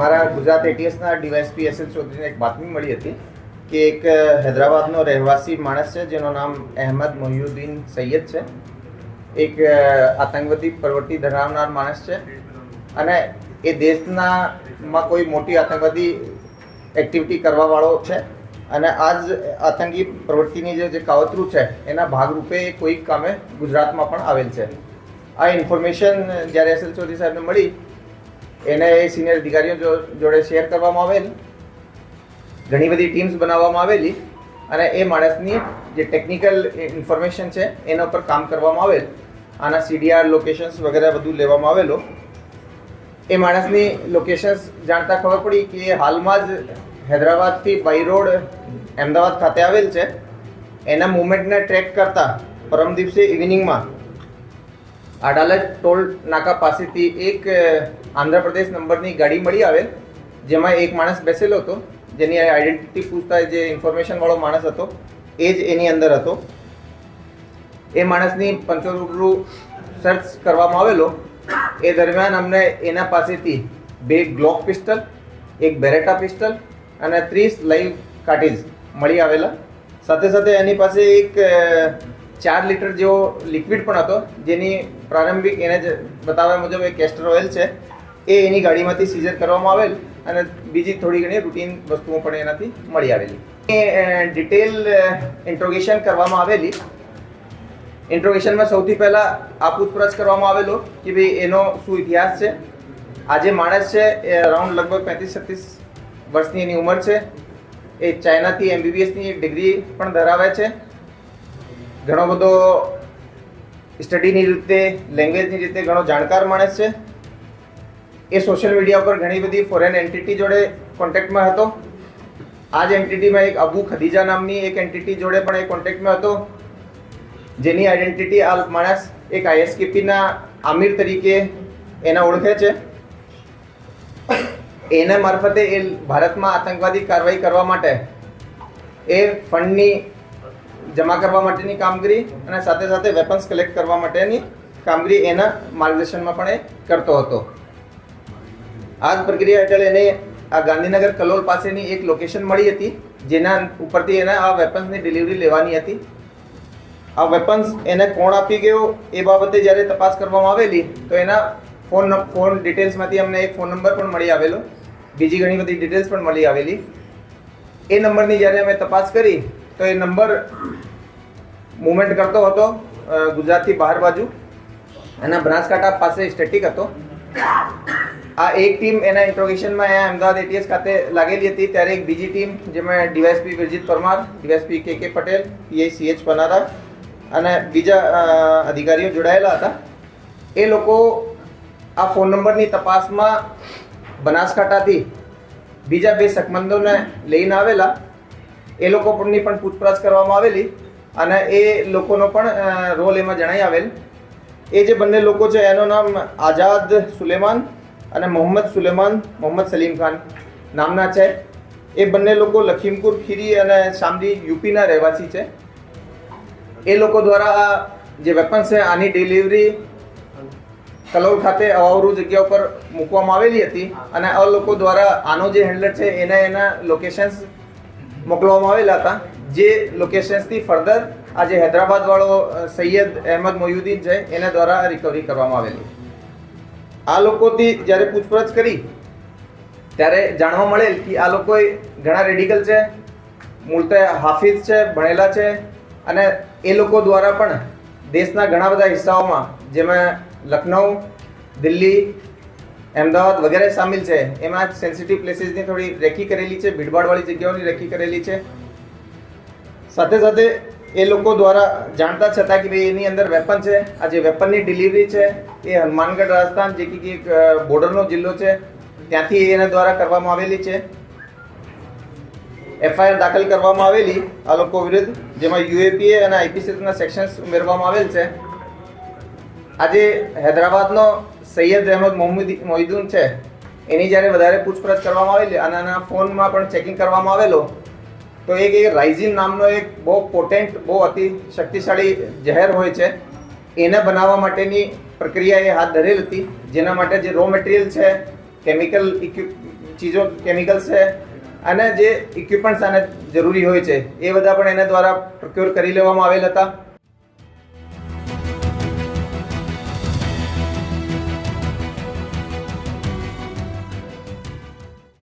અમારા ગુજરાત એટીએસના DYSP S L ચૌધરીને એક બાતમી મળી હતી કે એક હૈદરાબાદનો રહેવાસી માણસ છે, જેનું નામ અહેમદ મોહિઉદ્દીન સૈયદ છે. એક આતંકવાદી પ્રવૃત્તિ ધરાવનાર માણસ છે. અને એ દેશના માં કોઈ મોટી આતંકવાદી એક્ટિવિટી કરવાવાળો છે. અને આજ આતંકી પ્રવૃત્તિની જે કાવતરું છે, એના ભાગરૂપે કોઈક કામે ગુજરાતમાં પણ આવેલ છે. આ ઇન્ફોર્મેશન જ્યારે એસ એલ ચૌધરી સાહેબને મળી એને એ સિનિયર અધિકારીઓ જોડે શેર કરવામાં આવેલ, ઘણી બધી ટીમ્સ બનાવવામાં આવેલી, અને એ માણસની જે ટેકનિકલ ઇન્ફોર્મેશન છે, એના ઉપર કામ કરવામાં આવેલ, આના સીડીઆર લોકેશન્સ વગેરે બધું લેવામાં આવેલો. એ માણસની લોકેશન્સ જાણતા ખબર પડી કે હાલમાં જ હૈદરાબાદથી બાય રોડ અમદાવાદ ખાતે આવેલ છે. એના મુવમેન્ટને ટ્રેક કરતા પરમ દિવસે ઇવનિંગમાં અડાલજ ટોલ નાકા પાસેથી એક આંધ્રપ્રદેશ નંબરની ગાડી મળી આવેલ, જેમાં એક માણસ બેસેલો હતો, જેની આઈડેન્ટિટી પૂછતા જે ઇન્ફોર્મેશનવાળો માણસ હતો, એ જ એની અંદર હતો. એ માણસની પંચોરૂબરૂ સર્ચ કરવામાં આવેલો. એ દરમિયાન અમને એના પાસેથી બે ગ્લોક પિસ્ટલ એક બેરેટા પિસ્ટલ અને ત્રીસ લાઈવ કાર્ટીજ મળી આવેલા. સાથે સાથે એની પાસે એક ચાર લીટર જેવો લિક્વિડ પણ હતો, જેની પ્રારંભિક એને જ બતાવ્યા મુજબ એ કેસ્ટર ઓઇલ છે. એ એની ગાડીમાંથી સીઝર કરવામાં આવેલ અને બીજી થોડી ઘણી રૂટીન વસ્તુઓ પણ એનાથી મળી આવેલી. એ ડિટેલ ઇન્ટ્રોગેશન કરવામાં આવેલી. ઇન્ટ્રોગેશનમાં સૌથી પહેલાં આ પૂછપરછ કરવામાં આવેલો કે ભાઈ એનો શું ઇતિહાસ છે? આજે માણસ છે, એ અરાઉન્ડ લગભગ પેંત્રીસ છત્રીસ વર્ષની એની ઉંમર છે. એ ચાઇનાથી એમબીબીએસની ડિગ્રી પણ ધરાવે છે. ઘણો બધો સ્ટડીની રીતે લેંગ્વેજની રીતે ઘણો જાણકાર માણસ છે. એ સોશિયલ મીડિયા ઉપર ઘણી બધી ફોરેન એન્ટિટી જોડે કોન્ટેક્ટમાં હતો. આ જ એન્ટિટીમાં એક અબુ ખદીજા નામની એક એન્ટિટી જોડે પણ એ કોન્ટેક્ટમાં હતો. જેની આઈડેન્ટિટી આ માણસ એક આઈએસકેપીના આમિર તરીકે એને ઓળખે છે. એના મારફતે એ ભારતમાં આતંકવાદી કાર્યવાહી કરવા માટે એ ફંડની જમા કરવા માટેની કામગીરી અને સાથે સાથે વેપન્સ કલેક્ટ કરવા માટેની કામગીરી એના માર્ગદર્શનમાં પણ એ કરતો હતો. આ જ પ્રક્રિયા હેઠળ એને આ ગાંધીનગર કલોલ પાસેની એક લોકેશન મળી હતી, જેના ઉપરથી એને આ વેપન્સની ડિલિવરી લેવાની હતી. આ વેપન્સ એને કોણ આપી ગયો એ બાબતે જ્યારે તપાસ કરવામાં આવેલી, તો એના ફોન ફોન ડિટેલ્સમાંથી અમને એક ફોન નંબર પણ મળી આવેલો. બીજી ઘણી બધી ડિટેલ્સ પણ મળી આવેલી. એ નંબરની જ્યારે અમે તપાસ કરી તો એ નંબર મુવમેન્ટ કરતો હતો ગુજરાતથી બહાર બાજુ. એના બનાસકાંઠા પાસે સ્ટેટિક હતો. આ એક ટીમ એના ઇન્ટ્રોગેશનમાં અહીંયા અમદાવાદ એટીએસ ખાતે લાગેલી હતી. ત્યારે એક બીજી ટીમ જેમાં ડીવાયસપી વિરજીત પરમાર ડીવાયસપી કે કે પટેલ પીઆઈ સીએચ પનારા અને બીજા અધિકારીઓ જોડાયેલા હતા. એ લોકો આ ફોન નંબરની તપાસમાં બનાસકાંઠાથી બીજા બે સકમંદોને લઈને આવેલા. એ લોકો પરની પણ પૂછપરછ કરવામાં આવેલી અને એ લોકોનો પણ રોલ એમાં જણાઈ આવેલ. એ જે બંને લોકો છે, એનું નામ આઝાદ સુલેમાન અને મોહમ્મદ સુલેમાન, મોહમ્મદ સલીમ ખાન નામના છે. એ બંને લોકો લખીમપુર, ખીરી અને શામલી યુપીના રહેવાસી છે. એ લોકો દ્વારા જે વેપન્સ છે, આની ડિલિવરી કલોલ ખાતે અવાવરૂ જગ્યા ઉપર મૂકવામાં આવેલી હતી અને આ લોકો દ્વારા આનો જે હેન્ડલર છે, એને એના લોકેશન્સ મોકલવામાં આવેલા હતા. જે લોકેશન્સથી ફર્ધર આજે જે હૈદરાબાદ વાળો અ, સૈયદ અહેમદ મોયુદ્દીન છે એના દ્વારા રિકવરી કરવામાં આવેલી. આ લોકોથી જ્યારે પૂછપરછ કરી ત્યારે જાણવા મળેલ કે આ લોકો ઘણા રેડિકલ છે મૂળતે હાફિઝ છે ભણેલા છે અને એ લોકો દ્વારા પણ દેશના ઘણા બધા હિસ્સાઓમાં જેમાં લખનઉ દિલ્હી અમદાવાદ વગેરે સામેલ છે. એમાં સેન્સિટિવ પ્લેસીસની થોડી રેકી કરેલી છે, ભીડભાડવાળી જગ્યાઓની રેકી કરેલી છે. સાથે સાથે એ લોકો દ્વારા જાણતા છતાં કે ભાઈ એની અંદર વેપન છે. આ જે વેપનની ડિલિવરી છે, એ હનુમાનગઢ રાજસ્થાન જે કે એક બોર્ડરનો જિલ્લો છે, ત્યાંથી એના દ્વારા કરવામાં આવેલી છે. એફઆઈઆર દાખલ કરવામાં આવેલી. આ લોકો વિરુદ્ધ, જેમાં યુએપીએ અને આઈપીસીના સેક્શન્સ ઉમેરવામાં આવેલ છે. આજે હૈદરાબાદનો સૈયદ અહેમદ મોહમ્મદ મોહિદ્દીન છે, એની જ્યારે વધારે પૂછપરછ કરવામાં આવેલી અને આના ફોનમાં પણ ચેકિંગ કરવામાં આવેલો, તો એક એ રાઇઝિન નામનો એક બહુ પોટેન્ટ બહુ અતિ શક્તિશાળી ઝેર હોય છે. એને બનાવવા માટેની પ્રક્રિયા એ હાથ ધરેલ હતી, જેના માટે જે રો મટીરિયલ છે કેમિકલ ચીજો કેમિકલ્સ છે, અને જે ઇક્વિપમેન્ટ્સ આને જરૂરી હોય છે, એ બધા પણ એના દ્વારા પ્રોક્યોર કરી લેવામાં આવેલ હતા.